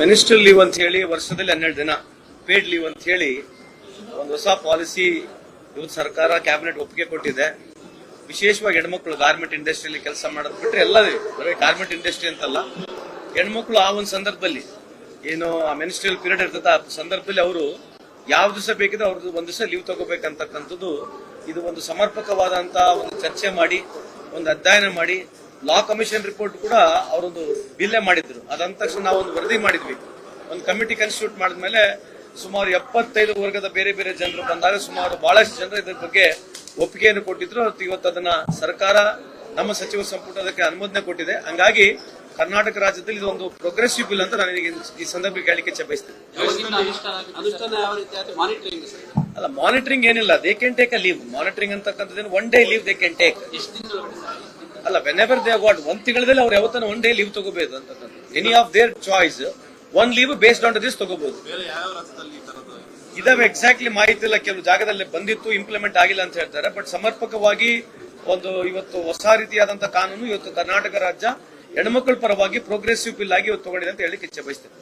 Minister leave ಅಂತ ಹೇಳಿ ವರ್ಷದಲ್ಲಿ ಹನ್ನೆರಡು ದಿನ ಪೇಡ್ ಲೀವ್ ಅಂತ ಹೇಳಿ ಒಂದು ಹೊಸ ಪಾಲಿಸಿ ಇವತ್ತು ಸರ್ಕಾರ ಕ್ಯಾಬಿನೆಟ್ ಒಪ್ಪಿಗೆ ಕೊಟ್ಟಿದೆ. ವಿಶೇಷವಾಗಿ ಹೆಣ್ಮಕ್ಳು ಗಾರ್ಮೆಂಟ್ ಇಂಡಸ್ಟ್ರಿಯಲ್ಲಿ ಕೆಲಸ ಮಾಡೋದು ಬಿಟ್ಟರೆ ಎಲ್ಲ ಬರೀ ಗಾರ್ಮೆಂಟ್ ಇಂಡಸ್ಟ್ರಿ ಅಂತಲ್ಲ. ಹೆಣ್ಮಕ್ಳು ಆ ಒಂದು ಸಂದರ್ಭದಲ್ಲಿ ಏನು ಆ ಮಿನಿಸ್ಟ್ರಿಯಲ್ ಪೀರಿಯಡ್ ಇರ್ತದೆ, ಆ ಸಂದರ್ಭದಲ್ಲಿ ಅವರು ಯಾವ ದಿವಸ ಬೇಕಿದ್ರೆ ಅವ್ರದ್ದು ಒಂದು ದಿವಸ ಲೀವ್ ತಗೋಬೇಕಂತಕ್ಕಂಥದ್ದು ಇದು ಒಂದು ಸಮರ್ಪಕವಾದಂತಹ ಒಂದು ಚರ್ಚೆ ಮಾಡಿ, ಒಂದು ಅಧ್ಯಯನ ಮಾಡಿ ಲಾ ಕಮಿಷನ್ ರಿಪೋರ್ಟ್ ಕೂಡ ಅವರೊಂದು ಬಿಲ್ಲೇ ಮಾಡಿದ್ರು. ಅದಂದ ತಕ್ಷಣ ನಾವು ಒಂದು ವರದಿ ಮಾಡಿದ್ವಿ. ಒಂದು ಕಮಿಟಿ ಕನ್ಸ್ಟಿಟ್ಯೂಟ್ ಮಾಡಿದ್ಮೇಲೆ ಸುಮಾರು ಎಪ್ಪತ್ತೈದು ವರ್ಗದ ಬೇರೆ ಬೇರೆ ಜನರು ಬಂದಾಗ ಸುಮಾರು ಬಹಳಷ್ಟು ಜನರು ಇದ್ರ ಬಗ್ಗೆ ಒಪ್ಪಿಗೆಯನ್ನು ಕೊಟ್ಟಿದ್ರು. ಇವತ್ತು ಅದನ್ನ ಸರ್ಕಾರ ನಮ್ಮ ಸಚಿವ ಸಂಪುಟ ಅದಕ್ಕೆ ಅನುಮೋದನೆ ಕೊಟ್ಟಿದೆ. ಹಂಗಾಗಿ ಕರ್ನಾಟಕ ರಾಜ್ಯದಲ್ಲಿ ಇದೊಂದು ಒಂದು ಪ್ರೋಗ್ರೆಸಿವ್ ಬಿಲ್ ಅಂತ ನಾನು ಈ ಸಂದರ್ಭಕ್ಕೆ ಹೇಳಿಕೆ ಬಯಸ್ತೇನೆ. ಯಾವಾಗಿಂದ ಅನುಷ್ಠಾನ ಅನುಷ್ಠಾನ ಯಾವ ರೀತಿ ಆಯ್ತು ಮಾನಿಟರಿಂಗ್ ಅಲ್ಲ ಮಾನಿಟರಿಂಗ್ ಏನಿಲ್ಲ. They can take a leave monitoring ಅಂತಕ್ಕಂಥದ್ದೇನು one day leave they can take ಅಲ್ಲ ವೆನ್ ಎವರ್ ದೇ ವಾಟ್ ಒಂದ್ ತಿಂಗಳಲ್ಲಿ ಅವ್ರು ಯಾವತ್ತನ ಒನ್ ಡೇ ಲೀವ್ ತಗೋಬೇಕು ಅಂತಕ್ಕಂಥದ್ದು. Any of their choice one leave based on this ತಗೋಬಹುದು ಇದಾವೆ ಎಕ್ಸಾಕ್ಟ್ಲಿ ಮಾಹಿತಿ ಇಲ್ಲ ಕೆಲವು ಜಾಗದಲ್ಲಿ ಬಂದಿತ್ತು ಇಂಪ್ಲಿಮೆಂಟ್ ಆಗಿಲ್ಲ ಅಂತ ಹೇಳ್ತಾರೆ. ಬಟ್ ಸಮರ್ಪಕವಾಗಿ ಒಂದು ಇವತ್ತು ಹೊಸ ರೀತಿಯಾದಂತಹ ಕಾನೂನು ಇವತ್ತು ಕರ್ನಾಟಕ ರಾಜ್ಯ ಹೆಣ್ಮಕ್ಳ ಪರವಾಗಿ ಪ್ರೋಗ್ರೆಸಿವ್ ಬಿಲ್ ಆಗಿ ಇವತ್ತು ತಗೊಂಡಿದೆ ಅಂತ ಹೇಳಿ ಇಚ್ಛೆ ಬಯಸ್ತೇನೆ.